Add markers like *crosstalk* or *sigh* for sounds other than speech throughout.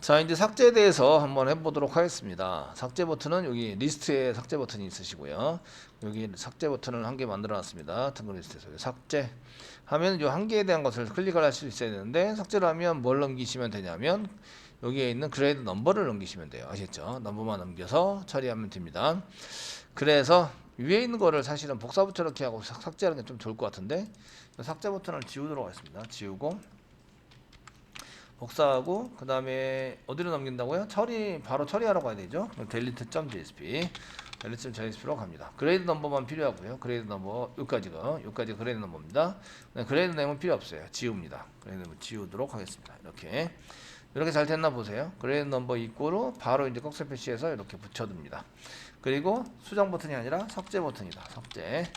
자 이제 삭제에 대해서 한번 해보도록 하겠습니다. 삭제 버튼은 여기 리스트에 삭제 버튼이 있으시고요. 여기 삭제 버튼을 한 개 만들어 놨습니다. 등급 리스트에서 삭제 하면 이 한 개에 대한 것을 클릭을 할 수 있어야 되는데 삭제를 하면 뭘 넘기시면 되냐면 여기에 있는 그레이드 넘버를 넘기시면 돼요. 아시겠죠? 넘버만 넘겨서 처리하면 됩니다. 그래서 위에 있는 거를 사실은 복사 붙여 넣기 하고 삭- 삭제하는 게 좀 좋을 것 같은데 삭제 버튼을 지우도록 하겠습니다. 지우고 복사하고 그 다음에 어디로 넘긴다고요? 처리 바로 처리하러 가야 되죠. delete.jsp delete.jsp로 갑니다. 그레이드 넘버만 필요하고요. 그레이드 넘버 여기까지가 여기까지 그레이드 넘버입니다. 네, 그레이드 네임은 필요 없어요. 지웁니다. 그레이드 넘버 지우도록 하겠습니다. 이렇게 이렇게 잘 됐나 보세요. 그레이드 넘버 이꼬로 바로 이제 꺽쇠 표시해서 이렇게 붙여둡니다. 그리고 수정 버튼이 아니라 삭제 버튼이다. 삭제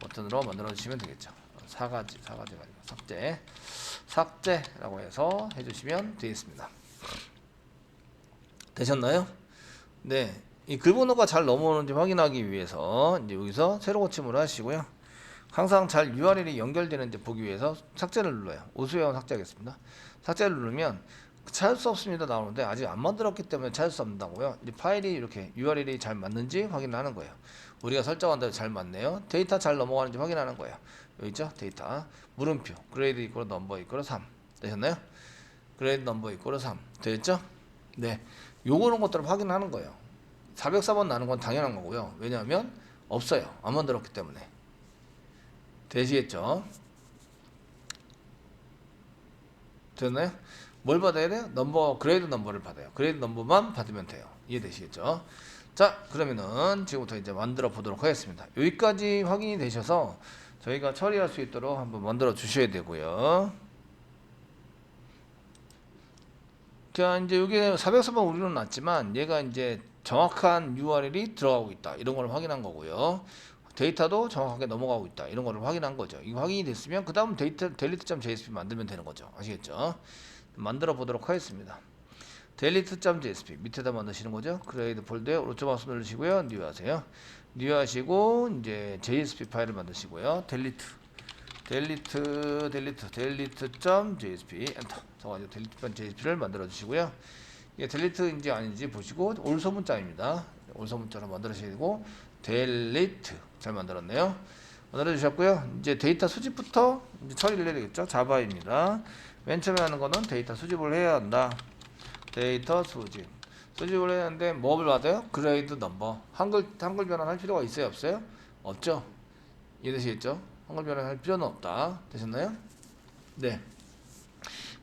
버튼으로 만들어 주시면 되겠죠. 사 가지 사 가지가 아니고 삭제 삭제라고 해서 해주시면 되겠습니다. 되셨나요? 네. 이 글번호가 잘 넘어오는지 확인하기 위해서 이제 여기서 새로 고침을 하시고요. 항상 잘 URL이 연결되는지 보기 위해서 삭제를 눌러요. 우수회원 삭제하겠습니다. 삭제를 누르면 찾을 수 없습니다 나오는데 아직 안 만들었기 때문에 찾을 수 없다고요. 이제 파일이 이렇게 URL이 잘 맞는지 확인을 하는 거예요. 우리가 설정한 대로 잘 맞네요. 데이터 잘 넘어가는지 확인하는 거예요. 여기 있죠? 데이터 물음표 그레이드 이꼬로 넘버 이꼬로 3 되셨나요? 그레이드 넘버 이꼬로 3 되셨죠? 네. 요거는 것들을 확인하는 거예요. 404번 나는 건 당연한 거고요. 왜냐하면 없어요. 안 만들었기 때문에. 되시겠죠? 됐나요? 뭘 받아야 돼요? 넘버 그레이드 넘버를 받아요. 그레이드 넘버만 받으면 돼요. 이해되시겠죠? 자, 그러면은 지금부터 이제 만들어 보도록 하겠습니다. 여기까지 확인이 되셔서 저희가 처리할 수 있도록 한번 만들어 주셔야 되고요. 자, 이제 여기 403번 우리는 났지만 얘가 이제 정확한 URL이 들어가고 있다. 이런 걸 확인한 거고요. 데이터도 정확하게 넘어가고 있다. 이런 거를 확인한 거죠. 이거 확인이 됐으면 그 다음 데이터 delete.jsp 만들면 되는 거죠. 아시겠죠? 만들어 보도록 하겠습니다. delete.jsp 밑에다 만드시는 거죠. 그레이드 폴더에 오른쪽 마우스 누르시고요. 뉴 하세요. 뉴 하시고 이제 JSP 파일을 만드시고요. delete delete delete delete.jsp 엔터 적어가지고 delete.jsp를 만들어 주시고요. 이게 delete 인지 아닌지 보시고 올 소문자입니다. 올 소문자로 되고 delete 잘 만들었네요. 만들어 주셨고요. 이제 데이터 수집부터 이제 처리를 해야 되겠죠. 자바입니다. 맨 처음에 하는 거는 데이터 수집을 해야 한다. 데이터 수집. 수집을 하는데 뭐를 받아요? 그레이드 넘버. 한글 한글 변환할 필요가 있어요, 없어요? 없죠. 이해되시겠죠? 한글 변환할 필요는 없다. 되셨나요? 네.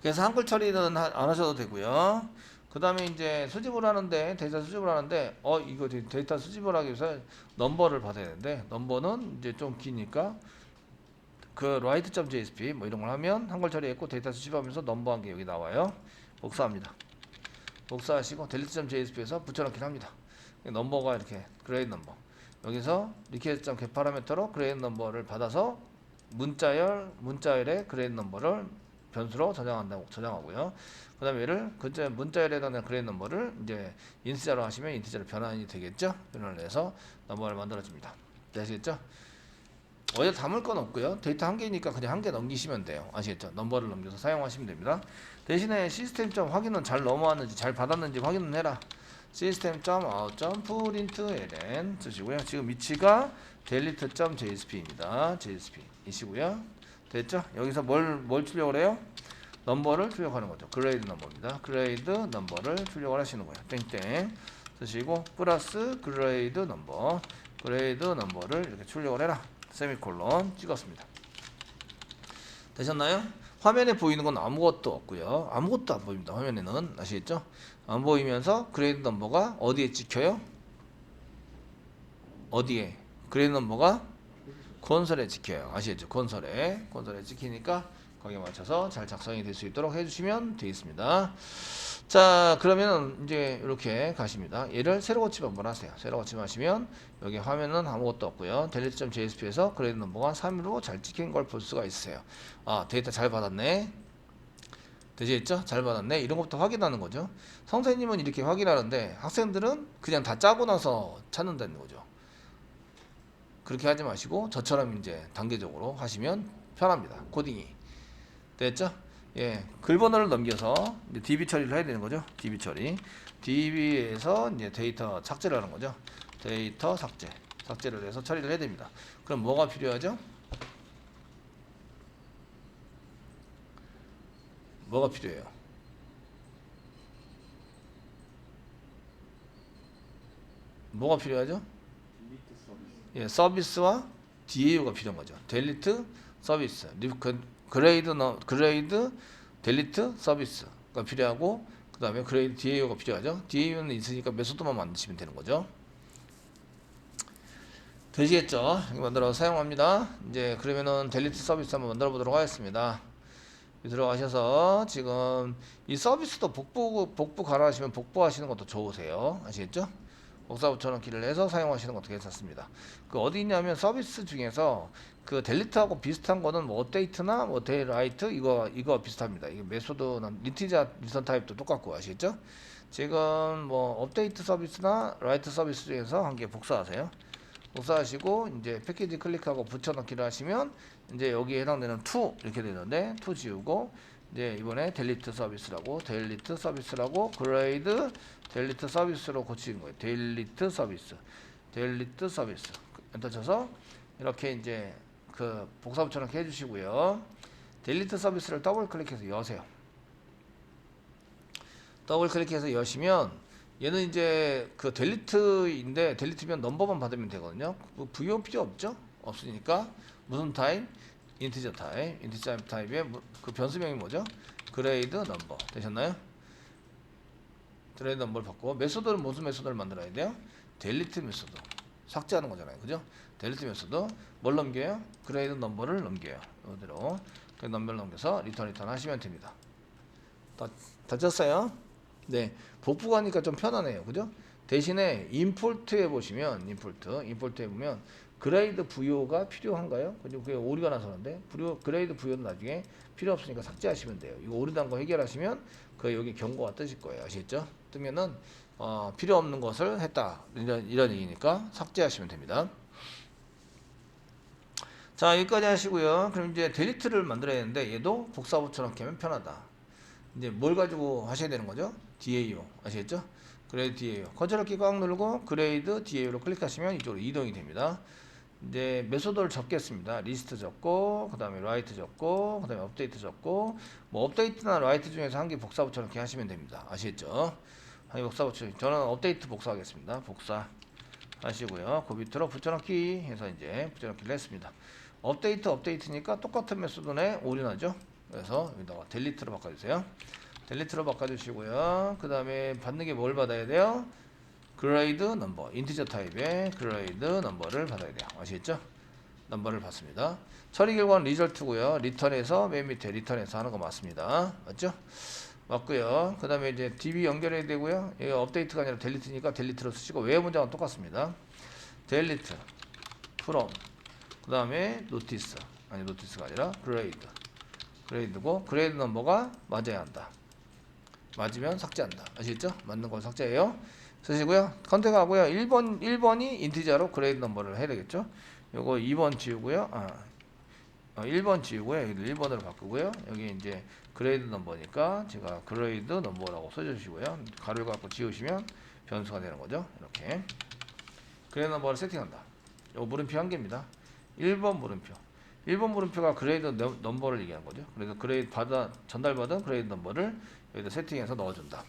그래서 한글 처리는 하- 안 하셔도 되고요. 그 다음에 이제 수집을 하는데 데이터 수집을 하는데 어 이거 데- 데이터 수집을 하기 위해서 넘버를 받아야 되는데 넘버는 이제 좀 기니까 그 write.jsp 뭐 이런 걸 하면 한글 처리했고 데이터 수집하면서 넘버한 게 여기 나와요. 복사합니다. 복사하시고 delete.jsp에서 붙여넣기를 합니다. 넘버가 이렇게 그레이드 넘버 여기서 request.get 파라미터로 그레이드 넘버를 받아서 문자열 문자열의 그레이드 넘버를 변수로 저장한다고 저장하고요. 그다음에 얘를 근처 문자열에 해당되는 그레이드 넘버를 이제 인트자로 하시면 인트자로 변환이 되겠죠. 변환을 해서 넘버를 만들어줍니다. 되시겠죠? 어디 담을 건 없고요. 데이터 한 개니까 그냥 한 개 넘기시면 돼요. 아시겠죠? 넘버를 넘겨서 사용하시면 됩니다. 대신에 시스템 점 확인은 잘 넘어왔는지 잘 받았는지 확인은 해라. 시스템 점 아웃 점 프린트 ln 쓰시고요. 지금 위치가 delete 점 jsp입니다. jsp 이시고요. 됐죠? 여기서 뭘 뭘 출력을 해요? 넘버를 출력하는 거죠. 그레이드 넘버입니다. 그레이드 넘버를 출력을 하시는 거예요. 땡땡 쓰시고 플러스 그레이드 넘버 그레이드 넘버를 이렇게 출력을 해라. 세미콜론 찍었습니다. 되셨나요? 화면에 보이는 건 아무것도 없고요. 아무것도 안 보입니다. 화면에는 아시겠죠? 안 보이면서 그레이드 넘버가 어디에 찍혀요? 어디에? 그레이드 넘버가 콘솔에 찍혀요. 아시겠죠? 콘솔에 콘솔에 찍히니까 거기에 맞춰서 잘 작성이 될 수 있도록 해주시면 되겠습니다. 자 그러면 이제 이렇게 가십니다. 얘를 새로 고침 한번 하세요. 새로 고침 하시면 여기 화면은 아무것도 없고요. delete.jsp에서 그레이드 넘버가 3으로 잘 찍힌 걸 볼 수가 있어요. 아 데이터 잘 받았네. 되시겠죠? 잘 받았네. 이런 것부터 확인하는 거죠. 선생님은 이렇게 확인하는데 학생들은 그냥 다 짜고 나서 찾는다는 거죠. 그렇게 하지 마시고 저처럼 이제 단계적으로 하시면 편합니다. 코딩이 됐죠? 예, 글 번호를 넘겨서 이제 DB 처리를 해야 되는 거죠. DB 처리. DB에서 이제 데이터 삭제를 하는 거죠. 데이터 삭제. 삭제를 해서 처리를 해야 됩니다. 그럼 뭐가 필요하죠? 뭐가 필요해요? 뭐가 필요하죠? 서비스 예, 서비스와 DAU가 필요한 거죠. 델리트 서비스, 리- 그- 그레이드 너, 그레이드 델리트 서비스가 필요하고 그 다음에 그레이드 DAU가 필요하죠. DAU는 있으니까 메소드만 만드시면 되는 거죠. 되시겠죠? 이거 만들어 사용합니다. 이제 그러면은 델리트 서비스 한번 만들어 보도록 하겠습니다. 들어가셔서 지금 이 서비스도 복부 복부 갈아하시면 복부 하시는 것도 좋으세요. 아시겠죠? 복사 붙여넣기를 해서 사용하시는 것도 괜찮습니다. 그 어디 있냐면 서비스 중에서 그 델리트하고 비슷한 거는 뭐 업데이트나 뭐 데이라이트 이거 이거 비슷합니다. 이게 메소드는 인티자 리턴 타입도 똑같고 아시겠죠? 지금 뭐 업데이트 서비스나 라이트 서비스 중에서 한 개 복사하세요. 복사하시고 이제 패키지 클릭하고 붙여넣기를 하시면 이제 여기에 해당되는 to 이렇게 되는데 to 지우고 이제 이번에 델리트 서비스라고 델리트 서비스라고 그레이드 델리트 서비스로 고치는 거예요. 델리트 서비스. 델리트 서비스. 엔터 쳐서 이렇게 이제 그 복사 붙여넣기 해 주시고요. 델리트 서비스를 더블 클릭해서 여세요. 더블 클릭해서 여시면 얘는 이제 그 델리트인데 델리트면 넘버만 받으면 되거든요. 뭐 부여 필요 없죠? 없으니까 무슨 타입? 인티저 타입. 인티저 타입의 무- 그 변수명이 뭐죠? 그레이드 넘버 되셨나요? 그레이드 넘버를 바꾸고 메소드는 무슨 메소드를 만들어야 돼요? 델리트 메소드. 삭제하는 거잖아요. 그죠? 델리트 메소드 뭘 넘겨요? 그레이드 넘버를 넘겨요. 이대로 그 넘버를 넘겨서 리턴 리턴 하시면 됩니다. 다, 다 쳤어요? 네. 복부가니까 좀 편하네요. 그죠? 대신에 임포트에 보시면 임포트 임포트에 보면 그레이드 부여가 필요한가요? 그게 오류가 나서 그런데 부여, 그레이드 부여는 나중에 필요 없으니까 삭제하시면 돼요. 이거 오류단 거 해결하시면 그 여기 경고가 뜨실 거예요. 아시겠죠? 뜨면은 어, 필요 없는 것을 했다 이런 이런 얘기니까 삭제하시면 됩니다. 자 여기까지 하시고요. 그럼 이제 델리트를 만들어야 되는데 얘도 복사 붙여넣기 하면 편하다. 이제 뭘 가지고 하셔야 되는 거죠? DAO 아시겠죠? 그레이드 DAO 컨트롤 키 꽉 누르고 그레이드 DAO로 클릭하시면 이쪽으로 이동이 됩니다. 이제 메소드를 적겠습니다. 리스트 적고 그 다음에 라이트 적고 그 다음에 업데이트 적고 뭐 업데이트나 라이트 중에서 한 개 복사 붙여 넣기 하시면 됩니다. 아시겠죠? 한 개 복사 붙여 저는 업데이트 복사하겠습니다. 복사 하시고요. 그 밑으로 붙여넣기 해서 이제 붙여넣기를 했습니다. 업데이트 업데이트니까 똑같은 메소드네 오류나죠. 그래서 여기다가 델리트로 바꿔주세요. 델리트로 바꿔주시고요. 그 다음에 받는 게 뭘 받아야 돼요? 그레이드 넘버, 인티저 타입의 그레이드 넘버를 받아야 돼요. 아시겠죠? 넘버를 받습니다. 처리 결과는 리절트고요. 리턴에서 맨 밑에 리턴에서 하는 거 맞습니다. 맞죠? 맞고요. 그 다음에 이제 DB 연결해야 되고요. 이게 업데이트가 아니라 델리트니까 델리트로 쓰시고 외 문장은 똑같습니다. 델리트, 프롬, 그 다음에 노티스, 아니 노티스가 아니라 그레이드. 그레이드고 그레이드 넘버가 맞아야 한다. 맞으면 삭제한다. 아시겠죠? 맞는 걸 삭제해요. 쓰시고요. 컨택하고요. 1번 1번이 인티저로 그레이드 넘버를 해야 되겠죠? 요거 2번 지우고요. 아. 어, 1번 지우고요. 여기 1번으로 바꾸고요. 여기 이제 그레이드 넘버니까 제가 그레이드 넘버라고 써 주시고요. 가를 갖고 지우시면 변수가 되는 거죠. 이렇게. 그레이드 넘버를 세팅한다. 요 물음표 한 개입니다. 1번 물음표. 1번 물음표가 그레이드 넘- 넘버를 얘기하는 거죠. 그래서 그레이드 받아 전달받은 그레이드 넘버를 여기다 세팅해서 넣어준다.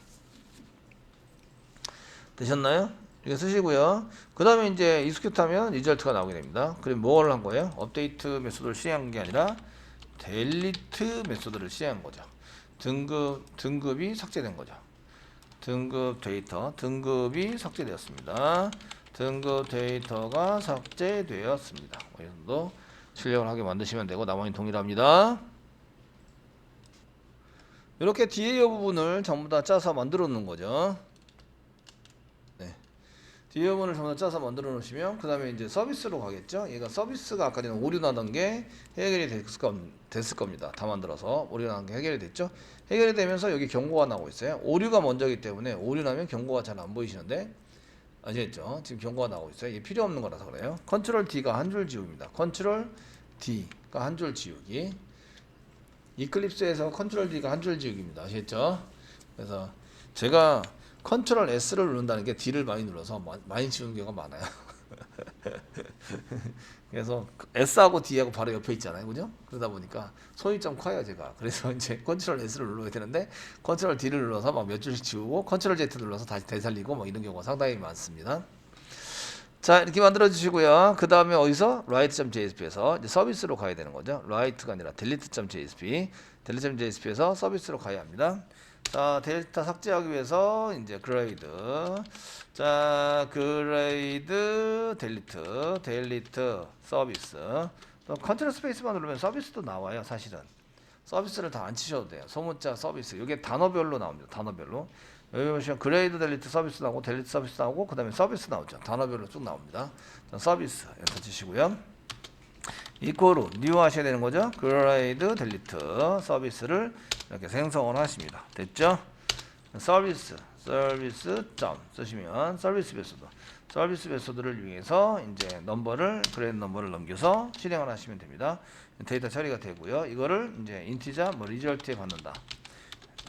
되셨나요? 이거 쓰시고요. 그 다음에 이제 익스큐트하면 리절트가 나오게 됩니다. 그럼 뭘 한 거예요? 업데이트 메소드를 실행한 게 아니라 델리트 메소드를 실행한 거죠. 등급 등급이 삭제된 거죠. 등급 데이터 등급이 삭제되었습니다. 등급 데이터가 삭제되었습니다. 뭐이 정도 출력을 하게 만드시면 되고 나머지 동일합니다. 이렇게 DAO 부분을 전부 다 짜서 만들어 놓는 거죠. 전부 다 짜서 만들어 놓으시면 그 다음에 이제 서비스로 가겠죠. 얘가 서비스가 아까 전에 오류 나던 게 해결이 됐을, 겁니다. 다 만들어서 오류 나는 게 해결이 됐죠. 해결이 되면서 여기 경고가 나오고 있어요. 오류가 먼저이기 때문에 오류 나면 경고가 잘 안 보이시는데 아시겠죠? 지금 경고가 나오고 있어요. 이게 필요 없는 거라서 그래요. 컨트롤 D가 한 줄 지우기입니다. 컨트롤 D가 한 줄 지우기. 이클립스에서 컨트롤 D가 한 줄 지우기입니다. 아시겠죠? 그래서 제가 컨트롤 S를 누른다는 게 D를 많이 눌러서 마- 많이 지우는 경우가 많아요. *laughs* 그래서 S하고 D하고 바로 옆에 있잖아요. 그죠? 그러다 보니까 손이 좀 커요, 제가. 그래서 *laughs* 이제 컨트롤 S를 눌러야 되는데 컨트롤 D를 눌러서 막 몇 줄씩 지우고 컨트롤 Z 눌러서 다시 되살리고 뭐 이런 경우가 상당히 많습니다. 자, 이렇게 만들어 주시고요. 그다음에 어디서 write.jsp에서 이제 서비스로 가야 되는 거죠. write가 아니라 delete.jsp. delete.jsp에서 서비스로 가야 합니다. 자, 데이터 삭제하기 위해서 이제 grade. 자, grade delete, delete 서비스. 또 컨트롤 스페이스만 누르면 서비스도 나와요, 사실은. 서비스를 다 안 치셔도 돼요. 소문자 서비스. 이게 단어별로 나옵니다. 단어별로. 여기 보시면 그레이드 델리트 서비스 나오고 델리트 서비스 나오고 그다음에 서비스 나오죠. 단어별로 쭉 나옵니다. 자, 서비스 엔터 치시고요. 이코로 뉴 하셔야 되는 거죠. 그레이드 델리트 서비스를 이렇게 생성을 하십니다. 됐죠? 서비스 서비스 점 쓰시면 서비스 베소드 서비스 베소드를 이용해서 이제 넘버를 그레이드 넘버를 넘겨서 실행을 하시면 됩니다. 데이터 처리가 되고요. 이거를 이제 인티자 뭐 리절트에 받는다.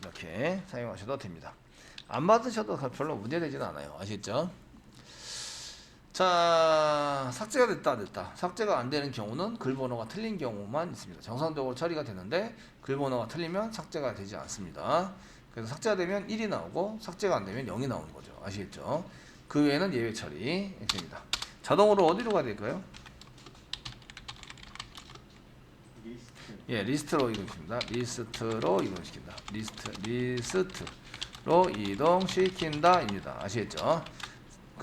이렇게 사용하셔도 됩니다. 안 받으셔도 별로 문제되지는 않아요. 아시겠죠? 자, 삭제가 됐다 안 됐다. 삭제가 안 되는 경우는 글 번호가 틀린 경우만 있습니다. 정상적으로 처리가 되는데 글 번호가 틀리면 삭제가 되지 않습니다. 그래서 삭제가 되면 1이 나오고 삭제가 안 되면 0이 나오는 거죠. 아시겠죠? 그 외에는 예외 처리 됩니다. 자동으로 어디로 가야 될까요? 리스트 예, 리스트로 이동시킵니다. 리스트로 이동시킨다. 리스트, 리스트로 이동시킨다 입니다. 아시겠죠?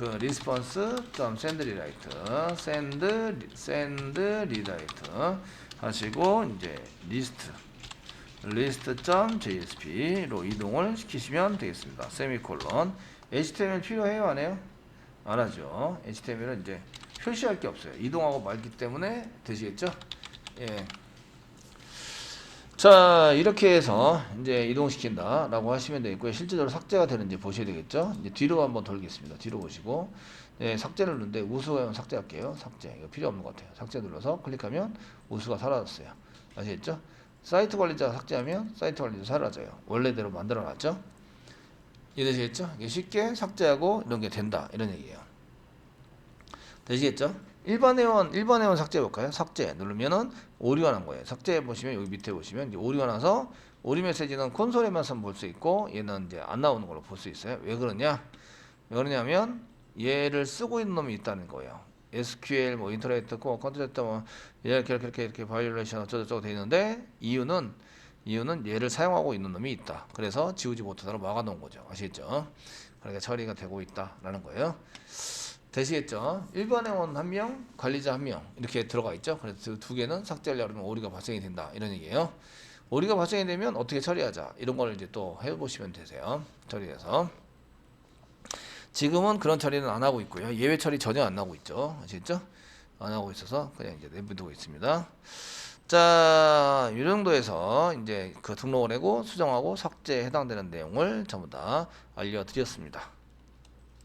그 리스폰스 점 샌드 리라이트 샌드 샌드 리라이트 하시고 이제 리스트 리스트 점 JSP로 이동을 시키시면 되겠습니다. 세미콜론 HTML 필요해요 안 해요? 안 하죠. HTML은 이제 표시할 게 없어요. 이동하고 말기 때문에 되시겠죠? 예. 자 이렇게 해서 이제 이동시킨다 라고 하시면 되겠고요. 실제적으로 삭제가 되는지 보셔야 되겠죠. 이제 뒤로 한번 돌겠습니다. 뒤로 보시고 네, 삭제를 누르는데 우수가 삭제할게요. 삭제 이거 필요 없는 것 같아요. 삭제 눌러서 클릭하면 우수가 사라졌어요. 아시겠죠? 사이트 관리자 삭제하면 사이트 관리자 사라져요. 원래대로 만들어 놨죠. 이해되시겠죠? 이게 쉽게 삭제하고 이런 게 된다 이런 얘기예요. 되시겠죠? 일반 회원 일반 회원 삭제해 볼까요? 삭제 누르면은 오류가 난 거예요. 삭제해 보시면 여기 밑에 보시면 이제 오류가 나서 오류 메시지는 콘솔에만 볼수 있고 얘는 이제 안 나오는 걸로 볼 수 있어요. 왜 그러냐? 왜 그러냐면 얘를 쓰고 있는 놈이 있다는 거예요. SQL 뭐 인터넷 뭐 컨트롤 뭐 이렇게 이렇게 이렇게 이렇게 바이올레이션 어쩌고저쩌고 돼 있는데 이유는 이유는 얘를 사용하고 있는 놈이 있다. 그래서 지우지 못하도록 막아놓은 거죠. 아시겠죠? 그러니까 처리가 되고 있다라는 거예요. 되시겠죠? 일반 회원 한 명, 관리자 한 명 이렇게 들어가 있죠. 그래서 두 개는 삭제하려면 오류가 발생이 된다 이런 얘기예요. 오류가 발생이 되면 어떻게 처리하자 이런 걸 이제 또 해보시면 되세요. 처리해서 지금은 그런 처리는 안 하고 있고요. 예외 처리 전혀 안 나오고 있죠. 아시겠죠? 안 하고 있어서 그냥 이제 내비두고 있습니다. 자, 이 정도에서 이제 그 등록을 하고 수정하고 삭제에 해당되는 내용을 전부 다 알려드렸습니다.